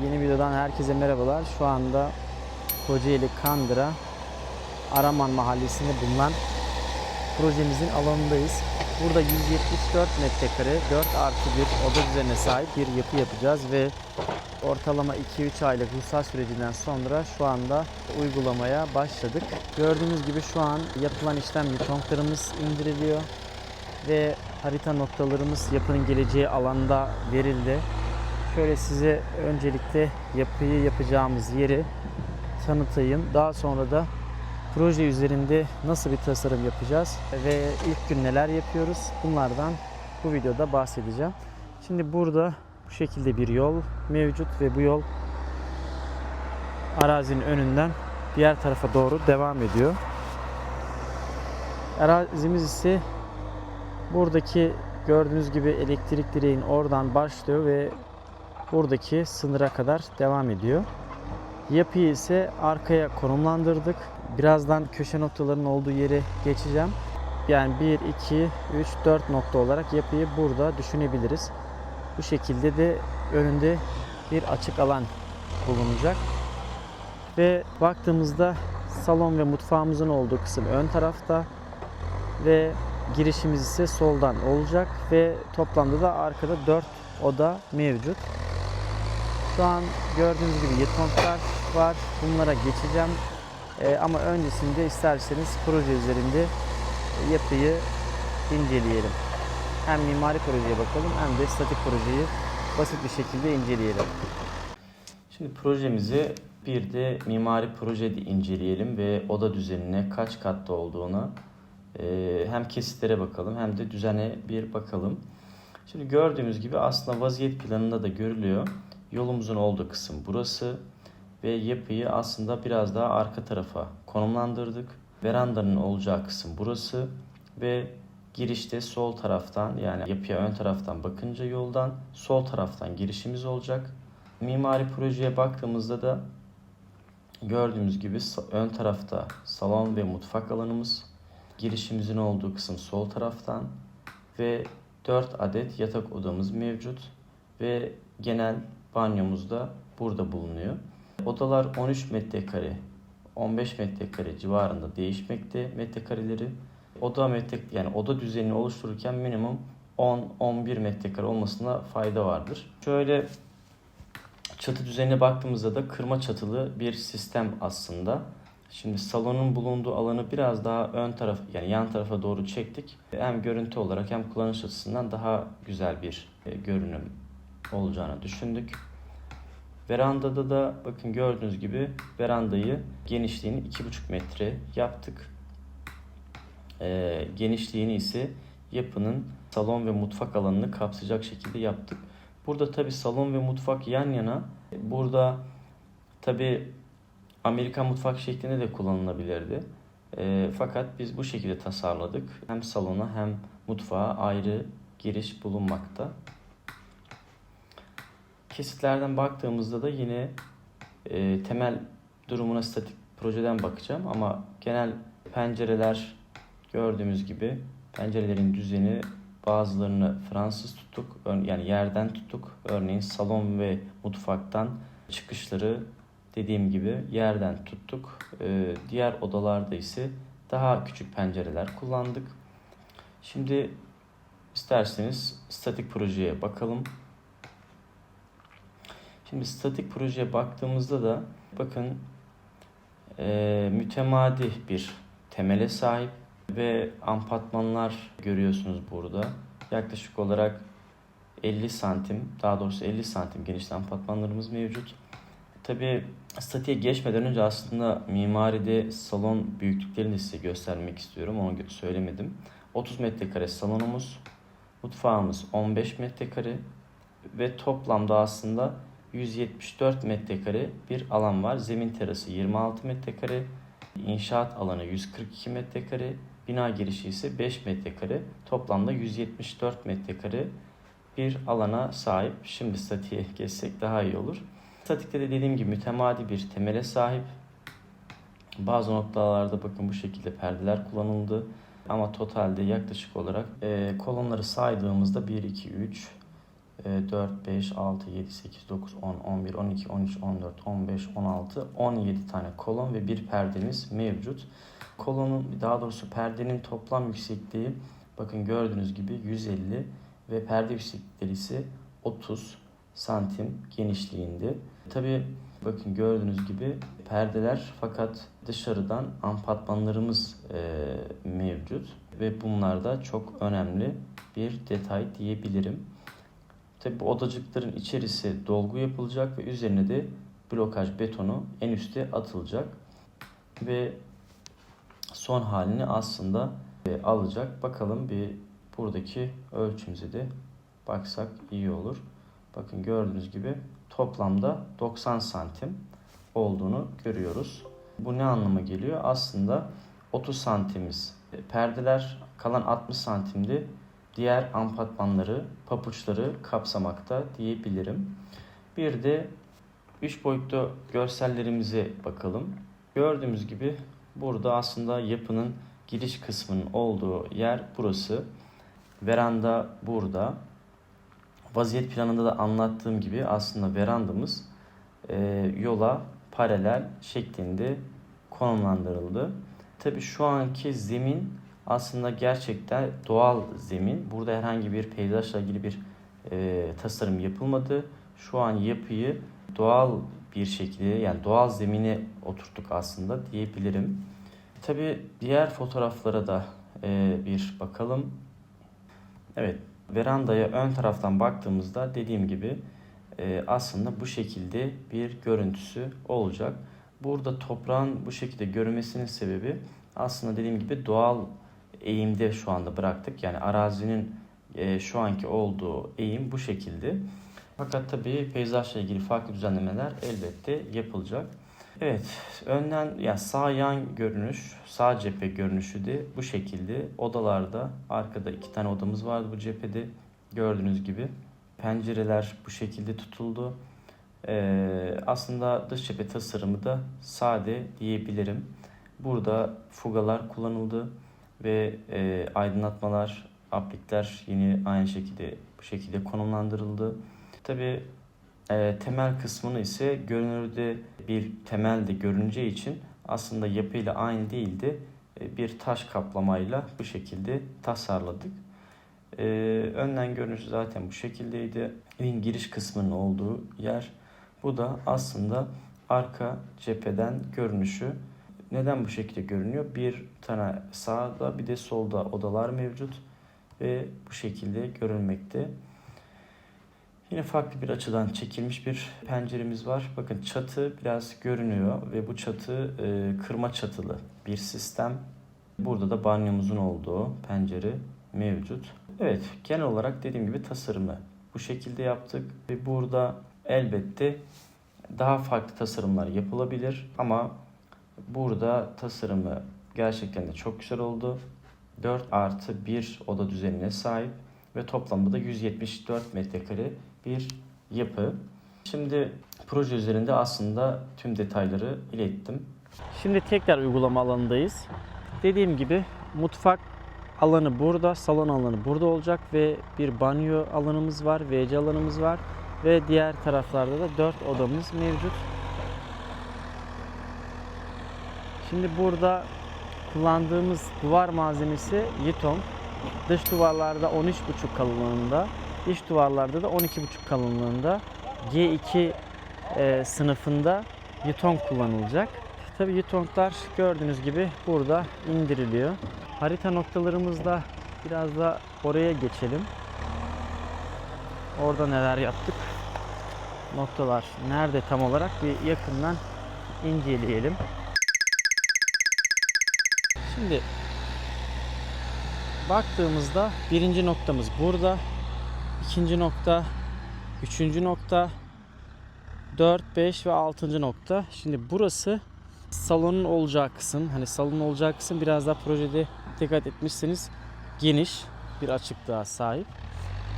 Yeni videodan herkese merhabalar. Şu anda Kocaeli Kandıra Araman Mahallesi'nde bulunan projemizin alanındayız. Burada 174 metrekare 4 artı 1 oda düzenine sahip bir yapı yapacağız ve ortalama 2-3 aylık ruhsat sürecinden sonra şu anda uygulamaya başladık. Gördüğünüz gibi şu an yapılan işlem newtonlarımız indiriliyor ve harita noktalarımız yapının geleceği alanda verildi. Şöyle size öncelikle yapıyı yapacağımız yeri tanıtayım. Daha sonra da proje üzerinde nasıl bir tasarım yapacağız ve ilk gün neler yapıyoruz bunlardan bu videoda bahsedeceğim. Şimdi burada bu şekilde bir yol mevcut ve bu yol arazinin önünden diğer tarafa doğru devam ediyor. Arazimiz ise buradaki gördüğünüz gibi elektrik direğin oradan başlıyor ve buradaki sınıra kadar devam ediyor. Yapıyı ise arkaya konumlandırdık. Birazdan köşe noktalarının olduğu yere geçeceğim. Yani 1, 2, 3, 4 nokta olarak yapıyı burada düşünebiliriz. Bu şekilde de önünde bir açık alan bulunacak. Ve baktığımızda salon ve mutfağımızın olduğu kısım ön tarafta ve girişimiz ise soldan olacak ve toplamda da arkada 4 oda mevcut. Şu an gördüğünüz gibi yetonklar var. Bunlara geçeceğim. Ee, ama öncesinde isterseniz proje üzerinde yapıyı inceleyelim. Hem mimari projeye bakalım hem de statik projeyi basit bir şekilde inceleyelim. Şimdi projemizi bir de mimari projede inceleyelim ve oda düzenine kaç katta olduğuna e, hem kesitlere bakalım hem de düzene bir bakalım. Şimdi gördüğümüz gibi aslında vaziyet planında da görülüyor. Yolumuzun olduğu kısım burası ve yapıyı aslında biraz daha arka tarafa konumlandırdık. Verandanın olacağı kısım burası ve girişte sol taraftan yani yapıya ön taraftan bakınca yoldan sol taraftan girişimiz olacak. Mimari projeye baktığımızda da gördüğümüz gibi ön tarafta salon ve mutfak alanımız, girişimizin olduğu kısım sol taraftan ve 4 adet yatak odamız mevcut ve genel banyomuz da burada bulunuyor. Odalar 13 metrekare, 15 metrekare civarında değişmekte metrekareleri. Oda metre yani oda düzenini oluştururken minimum 10-11 metrekare olmasına fayda vardır. Şöyle çatı düzenine baktığımızda da kırma çatılı bir sistem aslında. Şimdi salonun bulunduğu alanı biraz daha ön taraf yani yan tarafa doğru çektik. Hem görüntü olarak hem kullanış açısından daha güzel bir e, görünüm olacağını düşündük. Verandada da bakın gördüğünüz gibi verandayı genişliğini 2,5 metre yaptık. Ee, genişliğini ise yapının salon ve mutfak alanını kapsayacak şekilde yaptık. Burada tabi salon ve mutfak yan yana. Burada tabi Amerikan mutfak şeklinde de kullanılabilirdi. Ee, fakat biz bu şekilde tasarladık. Hem salona hem mutfağa ayrı giriş bulunmakta. Kesitlerden baktığımızda da yine e, temel durumuna statik projeden bakacağım ama genel pencereler gördüğümüz gibi pencerelerin düzeni bazılarını Fransız tuttuk yani yerden tuttuk. Örneğin salon ve mutfaktan çıkışları dediğim gibi yerden tuttuk. Ee, diğer odalarda ise daha küçük pencereler kullandık. Şimdi isterseniz statik projeye bakalım Şimdi statik projeye baktığımızda da bakın e, mütemadi bir temele sahip ve ampatmanlar görüyorsunuz burada. Yaklaşık olarak 50 santim daha doğrusu 50 santim genişte ampatmanlarımız mevcut. Tabi statiğe geçmeden önce aslında mimaride salon büyüklüklerini size göstermek istiyorum. Onu söylemedim. 30 metrekare salonumuz, mutfağımız 15 metrekare ve toplamda aslında 174 metrekare bir alan var. Zemin terası 26 metrekare, inşaat alanı 142 metrekare, bina girişi ise 5 metrekare. Toplamda 174 metrekare bir alana sahip. Şimdi statiğe geçsek daha iyi olur. Statikte de dediğim gibi mütemadi bir temele sahip. Bazı noktalarda bakın bu şekilde perdeler kullanıldı. Ama totalde yaklaşık olarak e, kolonları saydığımızda 1, 2, 3, e, 4, 5, 6, 7, 8, 9, 10, 11, 12, 13, 14, 15, 16, 17 tane kolon ve bir perdemiz mevcut. Kolonun daha doğrusu perdenin toplam yüksekliği bakın gördüğünüz gibi 150 ve perde yükseklikleri ise 30 santim genişliğinde. Tabi bakın gördüğünüz gibi perdeler fakat dışarıdan ampatmanlarımız e, mevcut ve bunlar da çok önemli bir detay diyebilirim. Tabi bu odacıkların içerisi dolgu yapılacak ve üzerine de blokaj betonu en üste atılacak ve son halini aslında e, alacak. Bakalım bir buradaki ölçümüze de baksak iyi olur. Bakın gördüğünüz gibi toplamda 90 santim olduğunu görüyoruz. Bu ne anlama geliyor? Aslında 30 santimiz e, perdeler, kalan 60 santimde diğer ampatmanları, papuçları kapsamakta diyebilirim. Bir de 3 boyutlu görsellerimize bakalım. Gördüğümüz gibi burada aslında yapının giriş kısmının olduğu yer burası. Veranda burada. Vaziyet planında da anlattığım gibi aslında verandamız e, yola paralel şeklinde konumlandırıldı. Tabi şu anki zemin aslında gerçekten doğal zemin. Burada herhangi bir peyzajla ilgili bir e, tasarım yapılmadı. Şu an yapıyı doğal bir şekilde yani doğal zemine oturttuk aslında diyebilirim. Tabi diğer fotoğraflara da e, bir bakalım. Evet verandaya ön taraftan baktığımızda dediğim gibi e, aslında bu şekilde bir görüntüsü olacak. Burada toprağın bu şekilde görünmesinin sebebi aslında dediğim gibi doğal eğimde şu anda bıraktık. Yani arazinin e, şu anki olduğu eğim bu şekilde. Fakat tabii peyzajla ilgili farklı düzenlemeler elbette yapılacak. Evet, önden ya yani sağ yan görünüş, sağ cephe görünüşü de bu şekilde. Odalarda arkada iki tane odamız vardı bu cephede. Gördüğünüz gibi pencereler bu şekilde tutuldu. Ee, aslında dış cephe tasarımı da sade diyebilirim. Burada fugalar kullanıldı ve e, aydınlatmalar, aplikler yine aynı şekilde bu şekilde konumlandırıldı. Tabi e, temel kısmını ise görünürde bir temel de görüneceği için aslında yapıyla aynı değildi. E, bir taş kaplamayla bu şekilde tasarladık. E, önden görünüşü zaten bu şekildeydi. Evin giriş kısmının olduğu yer. Bu da aslında arka cepheden görünüşü. Neden bu şekilde görünüyor? Bir tane sağda bir de solda odalar mevcut ve bu şekilde görünmekte. Yine farklı bir açıdan çekilmiş bir penceremiz var. Bakın çatı biraz görünüyor ve bu çatı e, kırma çatılı bir sistem. Burada da banyomuzun olduğu pencere mevcut. Evet genel olarak dediğim gibi tasarımı bu şekilde yaptık ve burada elbette daha farklı tasarımlar yapılabilir ama burada tasarımı gerçekten de çok güzel oldu. 4 artı 1 oda düzenine sahip ve toplamda da 174 metrekare bir yapı. Şimdi proje üzerinde aslında tüm detayları ilettim. Şimdi tekrar uygulama alanındayız. Dediğim gibi mutfak alanı burada, salon alanı burada olacak ve bir banyo alanımız var, WC alanımız var ve diğer taraflarda da 4 odamız mevcut. Şimdi burada kullandığımız duvar malzemesi Yitong. Dış duvarlarda 13,5 kalınlığında, iç duvarlarda da 12,5 kalınlığında G2 e, sınıfında Yitong kullanılacak. Tabi Yitonglar gördüğünüz gibi burada indiriliyor. Harita noktalarımızda biraz da oraya geçelim. Orada neler yaptık? Noktalar nerede tam olarak bir yakından inceleyelim. Şimdi baktığımızda birinci noktamız burada. ikinci nokta, üçüncü nokta, 4, 5 ve 6. nokta. Şimdi burası salonun olacağı kısım. Hani salonun olacağı kısım biraz daha projede dikkat etmişseniz geniş bir açıklığa sahip.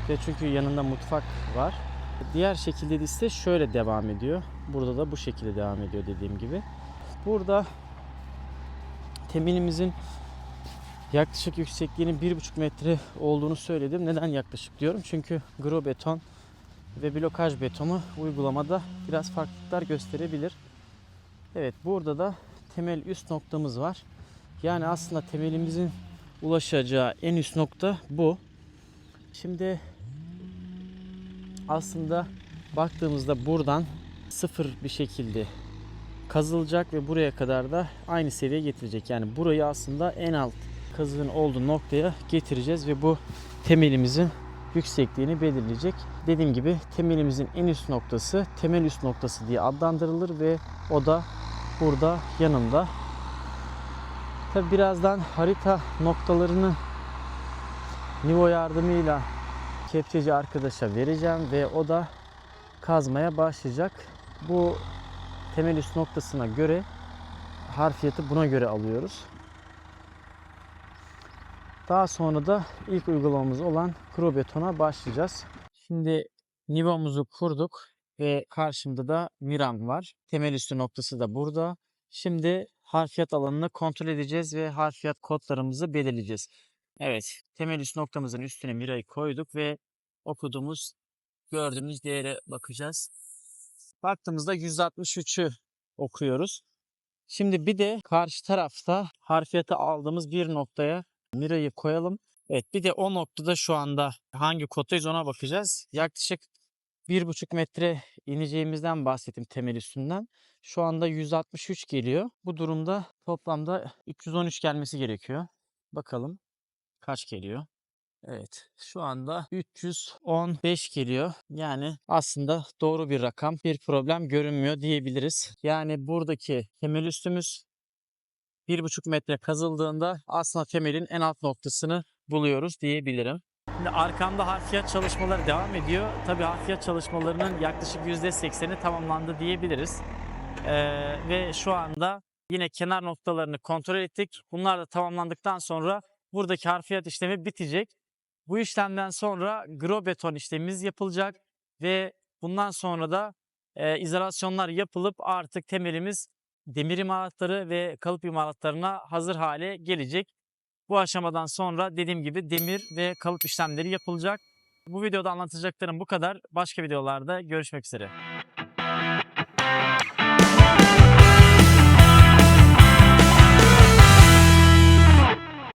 Ve çünkü yanında mutfak var. Diğer şekilde de ise şöyle devam ediyor. Burada da bu şekilde devam ediyor dediğim gibi. Burada temelimizin yaklaşık yüksekliğinin 1,5 metre olduğunu söyledim. Neden yaklaşık diyorum? Çünkü gro beton ve blokaj betonu uygulamada biraz farklılıklar gösterebilir. Evet burada da temel üst noktamız var. Yani aslında temelimizin ulaşacağı en üst nokta bu. Şimdi aslında baktığımızda buradan sıfır bir şekilde kazılacak ve buraya kadar da aynı seviyeye getirecek. Yani burayı aslında en alt kazığın olduğu noktaya getireceğiz ve bu temelimizin yüksekliğini belirleyecek. Dediğim gibi temelimizin en üst noktası temel üst noktası diye adlandırılır ve o da burada yanımda. Tabi birazdan harita noktalarını Nivo yardımıyla kepçeci arkadaşa vereceğim ve o da kazmaya başlayacak. Bu temel üst noktasına göre harfiyatı buna göre alıyoruz. Daha sonra da ilk uygulamamız olan kuru betona başlayacağız. Şimdi nivomuzu kurduk ve karşımda da miram var. Temel üstü noktası da burada. Şimdi harfiyat alanını kontrol edeceğiz ve harfiyat kodlarımızı belirleyeceğiz. Evet, temel üst noktamızın üstüne mirayı koyduk ve okuduğumuz, gördüğümüz değere bakacağız. Baktığımızda 163'ü okuyoruz. Şimdi bir de karşı tarafta harfiyatı aldığımız bir noktaya mirayı koyalım. Evet bir de o noktada şu anda hangi koddayız ona bakacağız. Yaklaşık 1,5 metre ineceğimizden bahsettim temel üstünden. Şu anda 163 geliyor. Bu durumda toplamda 313 gelmesi gerekiyor. Bakalım kaç geliyor? Evet şu anda 315 geliyor. Yani aslında doğru bir rakam. Bir problem görünmüyor diyebiliriz. Yani buradaki temel üstümüz 1,5 metre kazıldığında aslında temelin en alt noktasını buluyoruz diyebilirim. Şimdi arkamda harfiyat çalışmaları devam ediyor. Tabii harfiyat çalışmalarının yaklaşık %80'i tamamlandı diyebiliriz. Ee, ve şu anda yine kenar noktalarını kontrol ettik. Bunlar da tamamlandıktan sonra buradaki harfiyat işlemi bitecek. Bu işlemden sonra grobeton işlemimiz yapılacak ve bundan sonra da e, izolasyonlar yapılıp artık temelimiz demir imalatları ve kalıp imalatlarına hazır hale gelecek. Bu aşamadan sonra dediğim gibi demir ve kalıp işlemleri yapılacak. Bu videoda anlatacaklarım bu kadar. Başka videolarda görüşmek üzere.